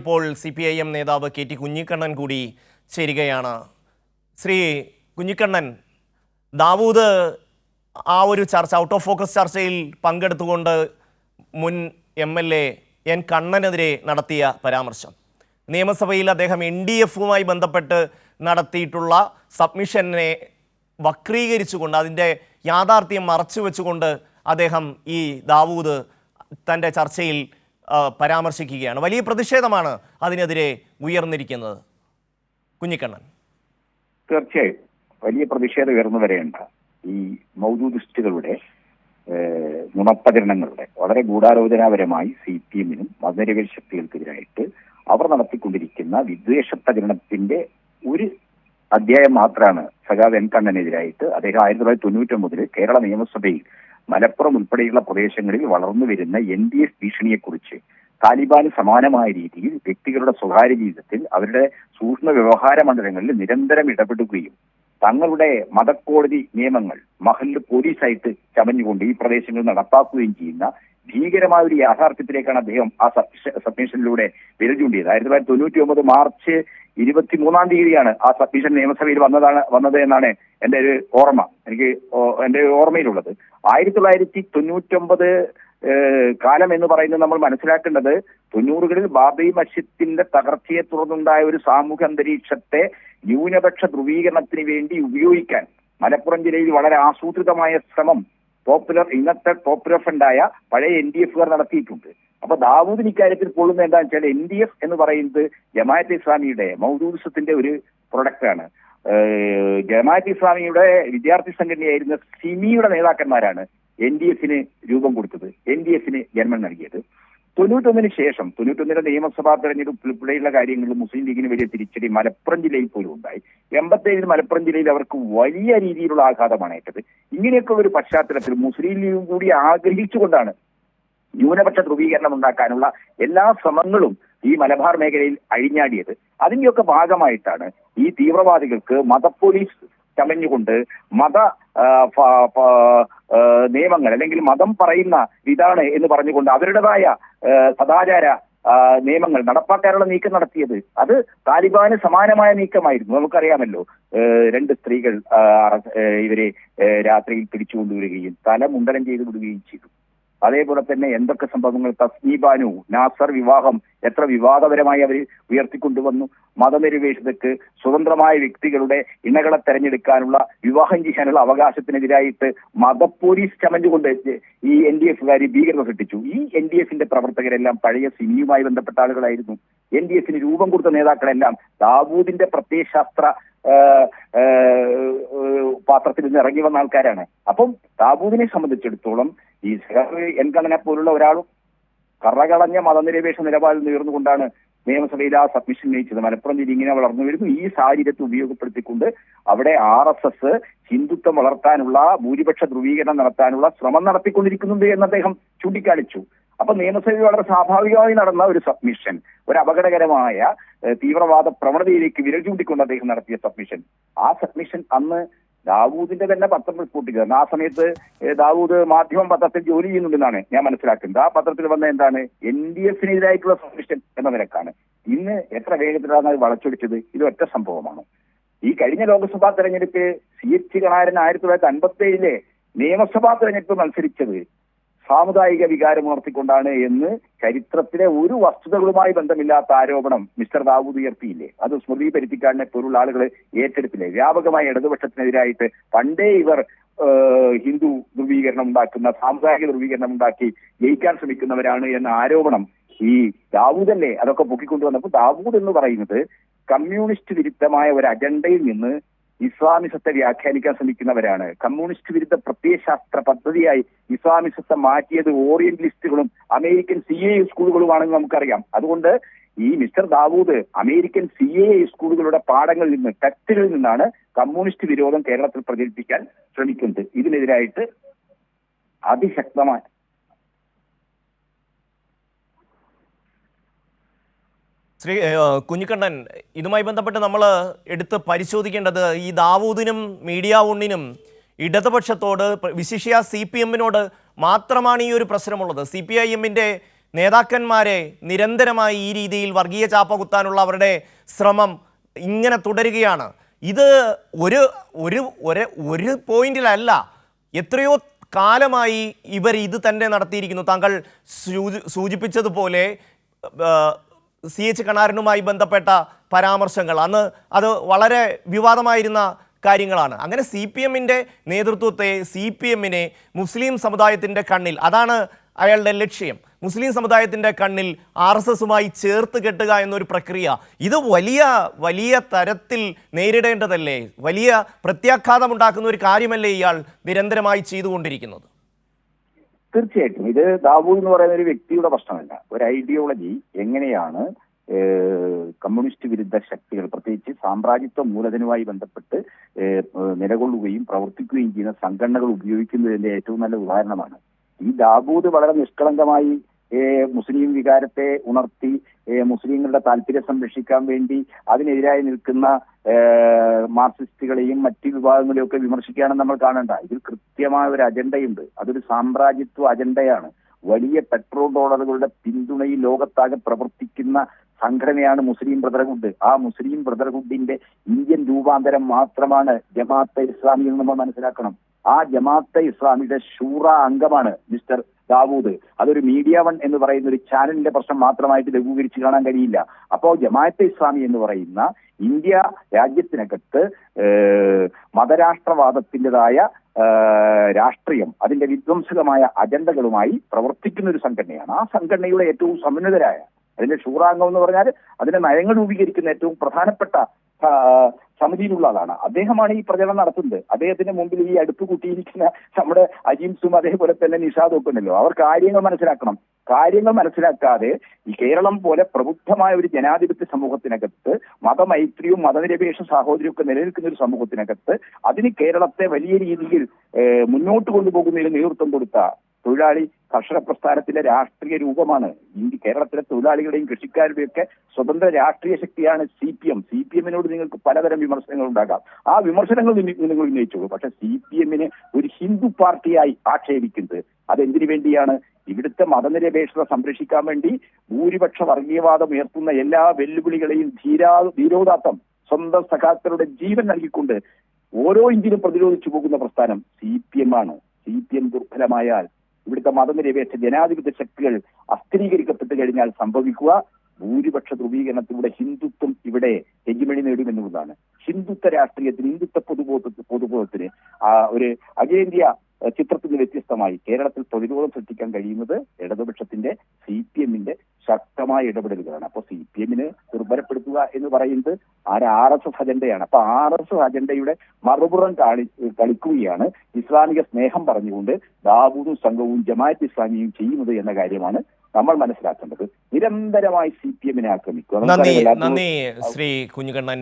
ഇപ്പോൾ C P I M നേതാവ് K T Kunhikannan കൂടി ചേരുകയാണ്. ശ്രീ കുഞ്ഞിക്കണ്ണൻ ദാവൂദ് ആ ഒരു ചർച്ച ഔട്ട് ഓഫ് ഫോക്കസ് ചർച്ചയിൽ പങ്കെടുത്തുകൊണ്ട് മുൻ എം എൽ എ എൻ കണ്ണനെതിരെ നടത്തിയ പരാമർശം. നിയമസഭയിൽ അദ്ദേഹം എൻ ഡി എഫുമായി ബന്ധപ്പെട്ട് നടത്തിയിട്ടുള്ള സബ്മിഷനെ വക്രീകരിച്ചുകൊണ്ട് അതിന്റെ യാഥാർത്ഥ്യം മറച്ചു വെച്ചുകൊണ്ട് അദ്ദേഹം ഈ ദാവൂദ് തന്റെ ചർച്ചയിൽ പരാമർശിക്കുകയാണ്. വലിയ പ്രതിഷേധമാണ് അതിനെതിരെ ഉയർന്നിരിക്കുന്നത്. കുഞ്ഞിക്കണ്ണൻ. തീർച്ചയായും. വലിയ പ്രതിഷേധം ഉയർന്നു വരേണ്ട ഈ മൗദൂദിസ്റ്റുകളുടെ നുണപ്രചരണങ്ങളുടെ വളരെ ഗൂഢാലോചനാപരമായി സി പി എമ്മിനും മതനിരപേക്ഷ ശക്തികൾക്കെതിരായിട്ട് അവർ നടത്തിക്കൊണ്ടിരിക്കുന്ന വിദ്വേഷ പ്രചരണത്തിന്റെ ഒരു അധ്യായം മാത്രമാണ് സഖാവ് എൻ കണ്ണനെതിരായിട്ട് അദ്ദേഹം ആയിരത്തി തൊള്ളായിരത്തി തൊണ്ണൂറ്റി ഒമ്പതിൽ കേരള നിയമസഭയിൽ മലപ്പുറം ഉൾപ്പെടെയുള്ള പ്രദേശങ്ങളിൽ വളർന്നു വരുന്ന എൻ ഡി എഫ് ഭീഷണിയെക്കുറിച്ച് താലിബാന് സമാനമായ രീതിയിൽ വ്യക്തികളുടെ സ്വകാര്യ ജീവിതത്തിൽ അവരുടെ സൂക്ഷ്മ വ്യവഹാര മണ്ഡലങ്ങളിൽ നിരന്തരം ഇടപെടുകയും തങ്ങളുടെ മതക്കോടതി നിയമങ്ങൾ മഹല്ല് പോലീസായിട്ട് ചമഞ്ഞുകൊണ്ട് ഈ പ്രദേശങ്ങളിൽ നടപ്പാക്കുകയും ചെയ്യുന്ന ഭീകരമായ ഒരു യാഥാർത്ഥ്യത്തിലേക്കാണ് അദ്ദേഹം ആ സബ്മിഷനിലൂടെ വിരൽ ചൂണ്ടിയത്. ആയിരത്തി തൊള്ളായിരത്തി തൊണ്ണൂറ്റി ഒമ്പത് മാർച്ച് ഇരുപത്തി മൂന്നാം തീയതിയാണ് ആ സബ്മിഷൻ നിയമസഭയിൽ വന്നതാണ് വന്നത് എന്നാണ് എന്റെ ഒരു ഓർമ്മ. എനിക്ക് എന്റെ ഓർമ്മയിലുള്ളത്. ആയിരത്തി തൊള്ളായിരത്തി തൊണ്ണൂറ്റൊമ്പത് കാലം എന്ന് പറയുന്നത് നമ്മൾ മനസ്സിലാക്കേണ്ടത് തൊണ്ണൂറുകളിൽ ബാബി മസ്ജിദിന്റെ തകർച്ചയെ തുടർന്നുണ്ടായ ഒരു സാമൂഹ്യ അന്തരീക്ഷത്തെ ന്യൂനപക്ഷ ധ്രുവീകരണത്തിന് വേണ്ടി ഉപയോഗിക്കാൻ മലപ്പുറം ജില്ലയിൽ വളരെ ആസൂത്രിതമായ ശ്രമം പോപ്പുലർ ഇന്നത്തെ പോപ്പുലർ ഫണ്ടായ പഴയ എൻ ഡി എഫുകാർ നടത്തിയിട്ടുണ്ട്. അപ്പൊ ദാവൂദിന് ഇക്കാര്യത്തിൽ കൊള്ളുന്ന എന്താണെന്ന് വെച്ചാൽ എൻ ഡി എഫ് എന്ന് പറയുന്നത് ജമാഅത്ത് ഇസ്ലാമിയുടെ മൗദൂദിസത്തിന്റെ ഒരു പ്രൊഡക്റ്റാണ് ജമാഅത്ത് ഇസ്ലാമിയുടെ വിദ്യാർത്ഥി സംഘടനയായിരുന്ന സിമിയുടെ നേതാക്കന്മാരാണ് എൻ ഡി എഫിന് രൂപം കൊടുത്തത്. എൻ ഡി എഫിന് ജന്മം നൽകിയത്. തൊണ്ണൂറ്റൊന്നിന് ശേഷം തൊണ്ണൂറ്റൊന്നിലെ നിയമസഭാ തെരഞ്ഞെടുപ്പ് ഉൾപ്പെടെയുള്ള കാര്യങ്ങളിൽ മുസ്ലിം ലീഗിന് വലിയ തിരിച്ചടി മലപ്പുറം ജില്ലയിൽ പോലും ഉണ്ടായി. എൺപത്തേഴിൽ മലപ്പുറം ജില്ലയിൽ അവർക്ക് വലിയ രീതിയിലുള്ള ആഘാതമാണ് ഏറ്റത്. ഇങ്ങനെയൊക്കെ ഒരു പശ്ചാത്തലത്തിൽ മുസ്ലിം ലീഗും കൂടി ആഗ്രഹിച്ചുകൊണ്ടാണ് ന്യൂനപക്ഷ ധ്രുവീകരണം ഉണ്ടാക്കാനുള്ള എല്ലാ ശ്രമങ്ങളും ഈ മലബാർ മേഖലയിൽ അഴിഞ്ഞാടിയത്. അതിന്റെയൊക്കെ ഭാഗമായിട്ടാണ് ഈ തീവ്രവാദികൾക്ക് മതപ്പോലീസ് ചമഞ്ഞുകൊണ്ട് മത നിയമങ്ങൾ അല്ലെങ്കിൽ മതം പറയുന്ന ഇതാണ് എന്ന് പറഞ്ഞുകൊണ്ട് അവരുടേതായ സദാചാര നിയമങ്ങൾ നടപ്പാക്കാനുള്ള നീക്കം നടത്തിയത്. അത് താലിബാന് സമാനമായ നീക്കമായിരുന്നു. നമുക്കറിയാമല്ലോ രണ്ട് സ്ത്രീകൾ ഇവരെ രാത്രിയിൽ പിടിച്ചുകൊണ്ടുവരികയും തല മുണ്ടനം ചെയ്തു വിടുകയും ചെയ്തു. അതേപോലെ തന്നെ എന്തൊക്കെ സംഭവങ്ങൾ? തസ്നീബാനു നാസർ വിവാഹം എത്ര വിവാദപരമായി അവർ ഉയർത്തിക്കൊണ്ടുവന്നു. മതനിരുവേഷിതക്ക് സ്വതന്ത്രമായ വ്യക്തികളുടെ ഇണകളെ തെരഞ്ഞെടുക്കാനുള്ള വിവാഹം ചെയ്യാനുള്ള അവകാശത്തിനെതിരായിട്ട് മതപ്പോലീസ് ചമഞ്ഞുകൊണ്ട് ഈ എൻ ഡി എഫുകാർ ഭീകരത സൃഷ്ടിച്ചു. ഈ എൻ ഡി എഫിന്റെ പ്രവർത്തകരെല്ലാം പഴയ സിനിയുമായി ബന്ധപ്പെട്ട ആളുകളായിരുന്നു. എൻ ഡി എഫിന് രൂപം കൊടുത്ത നേതാക്കളെല്ലാം ദാവൂദിന്റെ പ്രത്യയശാസ്ത്ര പാത്രത്തിൽ നിന്ന് ഇറങ്ങി വന്ന ആൾക്കാരാണ്. അപ്പം ദാവൂദിനെ സംബന്ധിച്ചിടത്തോളം ഈ സഖാവ് എൻ കണ്ണനെ പോലുള്ള ഒരാളും കറകളഞ്ഞ മതനിരപേക്ഷ നിലപാടിൽ നീർന്നുകൊണ്ടാണ് നിയമസഭയിൽ ആ സബ്മിഷൻ നയിച്ചത്. മലപ്പുറം ജില്ല ഇങ്ങനെ വളർന്നു വരുന്നു. ഈ സാഹചര്യത്തെ ഉപയോഗപ്പെടുത്തിക്കൊണ്ട് അവിടെ ആർ എസ് എസ് ഹിന്ദുത്വം വളർത്താനുള്ള ഭൂരിപക്ഷ ധ്രുവീകരണം നടത്താനുള്ള ശ്രമം നടത്തിക്കൊണ്ടിരിക്കുന്നുണ്ട് എന്ന് അദ്ദേഹം ചൂണ്ടിക്കാണിച്ചു. അപ്പൊ നിയമസഭയിൽ വളരെ സ്വാഭാവികമായി നടന്ന ഒരു സബ്മിഷൻ ഒരു അപകടകരമായ തീവ്രവാദ പ്രവണതയിലേക്ക് വിരൽ ചൂണ്ടിക്കൊണ്ട് അദ്ദേഹം നടത്തിയ സബ്മിഷൻ ആ സബ്മിഷൻ അന്ന് ദാവൂദിന്റെ തന്നെ പത്രം ചെയ്തത് ആ സമയത്ത് ദാവൂദ് മാധ്യമം പത്രത്തിൽ ജോലി ചെയ്യുന്നുണ്ടെന്നാണ് ഞാൻ മനസ്സിലാക്കുന്നത്. ആ പത്രത്തിൽ വന്ന എന്താണ്? എൻ ഡി എഫിനെതിരായിട്ടുള്ള സബ്മിഷൻ എന്ന നിലക്കാണ്. ഇന്ന് എത്ര വേഗത്തിലാണ് അത് വളച്ചൊടിച്ചത്? ഇത് ഒറ്റ സംഭവമാണ്. ഈ കഴിഞ്ഞ ലോക്സഭാ തെരഞ്ഞെടുപ്പ് സി എച്ച് കണാരൻ ആയിരത്തി തൊള്ളായിരത്തി അൻപത്തി ഏഴിലെ നിയമസഭാ തെരഞ്ഞെടുപ്പ് മത്സരിച്ചത് സാമുദായിക വികാരം ഉണർത്തിക്കൊണ്ടാണ് എന്ന് ചരിത്രത്തിലെ ഒരു വസ്തുതകളുമായി ബന്ധമില്ലാത്ത ആരോപണം മിസ്റ്റർ ദാവൂദ് ഉയർത്തിയില്ലേ? അത് സ്മൃതി പരിത്തിക്കാടിനെ പോലുള്ള ആളുകൾ ഏറ്റെടുത്തില്ലേ? വ്യാപകമായ ഇടതുപക്ഷത്തിനെതിരായിട്ട് പണ്ടേ ഇവർ ഹിന്ദു ധ്രുവീകരണം ഉണ്ടാക്കുന്ന സാമുദായിക ധ്രുവീകരണം ഉണ്ടാക്കി ജയിക്കാൻ ശ്രമിക്കുന്നവരാണ് എന്ന ആരോപണം ഈ ദാവൂദല്ലേ? അതൊക്കെ പൊക്കിക്കൊണ്ടുവന്നപ്പോൾ ദാവൂദ് എന്ന് പറയുന്നത് കമ്മ്യൂണിസ്റ്റ് വിരുദ്ധമായ ഒരു അജണ്ടയിൽ നിന്ന് ഇസ്ലാമിസത്തെ വ്യാഖ്യാനിക്കാൻ ശ്രമിക്കുന്നവരാണ്. കമ്മ്യൂണിസ്റ്റ് വിരുദ്ധ പ്രത്യയശാസ്ത്ര പദ്ധതിയായി ഇസ്ലാമിസത്തെ മാറ്റിയത് ഓറിയന്റലിസ്റ്റുകളും അമേരിക്കൻ സി എ സ്കൂളുകളുമാണെന്ന് നമുക്കറിയാം. അതുകൊണ്ട് ഈ mister Dawood American C A സ്കൂളുകളുടെ പാഠങ്ങളിൽ നിന്ന് ടെക്സ്റ്റുകളിൽ നിന്നാണ് കമ്മ്യൂണിസ്റ്റ് വിരോധം കേരളത്തിൽ പ്രചരിപ്പിക്കാൻ ശ്രമിക്കുന്നത്. ഇതിനെതിരായിട്ട് അതിശക്തമായ ശ്രീ കുഞ്ഞിക്കണ്ഠൻ ഇതുമായി ബന്ധപ്പെട്ട് നമ്മൾ എടുത്ത് പരിശോധിക്കേണ്ടത് ഈ ദാവൂദിനും മീഡിയ ഉണ്ണിനും ഇടതുപക്ഷത്തോട് വിശിഷ്യ സി പി എമ്മിനോട് മാത്രമാണ് ഈ ഒരു പ്രശ്നമുള്ളത്. സി പി ഐ എമ്മിന്റെ നേതാക്കന്മാരെ നിരന്തരമായി ഈ രീതിയിൽ വർഗീയ ചാപ്പ കുത്താനുള്ള അവരുടെ ശ്രമം ഇങ്ങനെ തുടരുകയാണ്. ഇത് ഒരു ഒരു ഒരു ഒരു പോയിന്റിലല്ല എത്രയോ കാലമായി ഇവർ ഇത് തന്നെ നടത്തിയിരിക്കുന്നു. താങ്കൾ സൂചിപ്പിച്ചതുപോലെ സി എച്ച് കണാരനുമായി ബന്ധപ്പെട്ട പരാമർശങ്ങൾ. അന്ന് അത് വളരെ വിവാദമായിരുന്ന കാര്യങ്ങളാണ്. അങ്ങനെ സി പി എമ്മിന്റെ നേതൃത്വത്തെ സി പി എമ്മിനെ മുസ്ലിം സമുദായത്തിന്റെ കണ്ണിൽ അതാണ് അയാളുടെ ലക്ഷ്യം. മുസ്ലിം സമുദായത്തിന്റെ കണ്ണിൽ ആർ എസ് എസുമായി ചേർത്ത് കെട്ടുക എന്നൊരു പ്രക്രിയ. ഇത് വലിയ വലിയ തരത്തിൽ നേരിടേണ്ടതല്ലേ? വലിയ പ്രത്യാഘാതമുണ്ടാക്കുന്ന ഒരു കാര്യമല്ലേ ഇയാൾ നിരന്തരമായി ചെയ്തുകൊണ്ടിരിക്കുന്നത്? തീർച്ചയായിട്ടും. ഇത് ദാവൂ എന്ന് പറയുന്ന ഒരു വ്യക്തിയുടെ പ്രശ്നമല്ല. ഒരു ഐഡിയോളജി എങ്ങനെയാണ് കമ്മ്യൂണിസ്റ്റ് വിരുദ്ധ ശക്തികൾ പ്രത്യേകിച്ച് സാമ്രാജ്യത്വ മൂലധനവുമായി ബന്ധപ്പെട്ട് നിലകൊള്ളുകയും പ്രവർത്തിക്കുകയും ചെയ്യുന്ന സംഘടനകൾ ഉപയോഗിക്കുന്നതിന്റെ ഏറ്റവും നല്ല ഉദാഹരണമാണ്. ഈ ദാബൂദ് വളരെ നിഷ്കളങ്കമായി മുസ്ലിം വികാരത്തെ ഉണർത്തി മുസ്ലിങ്ങളുടെ താല്പര്യം സംരക്ഷിക്കാൻ വേണ്ടി അതിനെതിരായി നിൽക്കുന്ന മാർക്സിസ്റ്റുകളെയും മറ്റ് വിഭാഗങ്ങളെയും ഒക്കെ വിമർശിക്കുകയാണെന്ന് നമ്മൾ കാണേണ്ട. ഇതിൽ കൃത്യമായ ഒരു അജണ്ടയുണ്ട്. അതൊരു സാമ്രാജ്യത്വ അജണ്ടയാണ്. വലിയ പെട്രോൾ ഡോളറുകളുടെ പിന്തുണയിൽ ലോകത്താകെ പ്രവർത്തിക്കുന്ന സംഘടനയാണ് മുസ്ലിം ബ്രദർഹുഡ്. ആ മുസ്ലിം ബ്രദർഹുഡിന്റെ ഇന്ത്യൻ രൂപാന്തരം മാത്രമാണ് ജമാഅത്തെ ഇസ്ലാമി എന്ന് നമ്മൾ മനസ്സിലാക്കണം. ആ ജമാഅത്തെ ഇസ്ലാമിയുടെ ഷൂറ അംഗമാണ് മിസ്റ്റർ ദാവൂദ്. അതൊരു മീഡിയ വൺ എന്ന് പറയുന്ന ഒരു ചാനലിന്റെ പ്രശ്നം മാത്രമായിട്ട് ലഘൂകരിച്ച് കാണാൻ കഴിയില്ല. അപ്പോ ജമാഅത്തെ ഇസ്ലാമി എന്ന് പറയുന്ന ഇന്ത്യ രാജ്യത്തിനകത്ത് മതരാഷ്ട്രവാദത്തിന്റെതായ രാഷ്ട്രീയം അതിന്റെ വിധ്വംസകമായ അജണ്ടകളുമായി പ്രവർത്തിക്കുന്ന ഒരു സംഘടനയാണ്. ആ സംഘടനയുടെ ഏറ്റവും സമന്വിതരായ അതിന്റെ ഷൂറാംഗം എന്ന് പറഞ്ഞാൽ അതിന്റെ നയങ്ങൾ രൂപീകരിക്കുന്ന ഏറ്റവും പ്രധാനപ്പെട്ട സമിതിയിലുള്ള ആളാണ് അദ്ദേഹമാണ് ഈ പ്രചരണം നടത്തുന്നത്. അദ്ദേഹത്തിന്റെ മുമ്പിൽ ഈ അടുപ്പ് കൂട്ടിയിരിക്കുന്ന നമ്മുടെ അജീംസും അതേപോലെ തന്നെ നിഷാദ് ഒക്കെ ഉണ്ടല്ലോ. അവർ കാര്യങ്ങൾ മനസ്സിലാക്കണം. കാര്യങ്ങൾ മനസ്സിലാക്കാതെ ഈ കേരളം പോലെ പ്രബുദ്ധമായ ഒരു ജനാധിപത്യ സമൂഹത്തിനകത്ത് മതമൈത്രിയും മതനിരപേക്ഷ സാഹോദര്യവും ഒക്കെ നിലനിൽക്കുന്ന ഒരു സമൂഹത്തിനകത്ത് അതിന് കേരളത്തെ വലിയ രീതിയിൽ മുന്നോട്ട് കൊണ്ടുപോകുന്നതിന് നേതൃത്വം കൊടുത്ത തൊഴിലാളി കർഷക പ്രസ്ഥാനത്തിന്റെ രാഷ്ട്രീയ രൂപമാണ്. ഇന്ത്യ കേരളത്തിലെ തൊഴിലാളികളുടെയും കൃഷിക്കാരുടെയും ഒക്കെ സ്വതന്ത്ര രാഷ്ട്രീയ ശക്തിയാണ് C P M. C P എമ്മിനോട് നിങ്ങൾക്ക് പലതരം വിമർശനങ്ങൾ ഉണ്ടാകാം. ആ വിമർശനങ്ങൾ നിങ്ങൾ ഉന്നയിച്ചോളൂ. പക്ഷെ സി പി എമ്മിനെ ഒരു ഹിന്ദു പാർട്ടിയായി ആക്ഷേപിക്കുന്നത് അതെന്തിനു വേണ്ടിയാണ്? ഇവിടുത്തെ മതനിരപേക്ഷത സംരക്ഷിക്കാൻ വേണ്ടി ഭൂരിപക്ഷ വർഗീയവാദം ഉയർത്തുന്ന എല്ലാ വെല്ലുവിളികളെയും ധീരാ ധീരോദാത്തം സ്വന്തം സഖാക്കളുടെ ജീവൻ നൽകിക്കൊണ്ട് ഓരോ ഇന്ത്യയിലും പ്രതിരോധിച്ചു പോകുന്ന പ്രസ്ഥാനം സി പി എം ആണ്. സി പി എം ദുർബലമായാൽ ഇവിടുത്തെ മതനിരപേക്ഷ ജനാധിപത്യ ശക്തികൾ അസ്ഥിരീകരിക്കപ്പെട്ട് കഴിഞ്ഞാൽ സംഭവിക്കുക. ഭൂരിപക്ഷ ധ്രുവീകരണത്തിലൂടെ ഹിന്ദുത്വം ഇവിടെ ഹെജിമണി നേടുമെന്നുള്ളതാണ്. ഹിന്ദുത്വ രാഷ്ട്രീയത്തിന് ഹിന്ദുത്വ പൊതുബോധ പൊതുബോധത്തിന് ഒരു അഖിലേന്ത്യ ചിത്രത്തിൽ നിന്ന് വ്യത്യസ്തമായി കേരളത്തിൽ പ്രതിരോധം സൃഷ്ടിക്കാൻ കഴിയുന്നത് ഇടതുപക്ഷത്തിന്റെ സി പി എമ്മിന്റെ ശക്തമായ ഇടപെടലുകളാണ്. അപ്പോൾ സി പി എമ്മിന് ദുർബലപ്പെടുത്തുക എന്ന് പറയുന്നത് ആര് ആർ എസ് എസ് അജണ്ടയാണ്. അപ്പൊ ആർ എസ് എസ് അജണ്ടയുടെ മറുപുറം കാണി കളിക്കുകയാണ് ഇസ്ലാമിക സ്നേഹം പറഞ്ഞുകൊണ്ട് ദാവൂദും സംഘവും ജമാഅത്ത് ഇസ്ലാമിയും ചെയ്യുന്നത് എന്ന കാര്യമാണ് നമ്മൾ മനസ്സിലാക്കേണ്ടത്. നിരന്തരമായി സി പി എമ്മിനെ ആക്രമിക്കുക. ശ്രീ കുഞ്ഞുകണ്ണൻ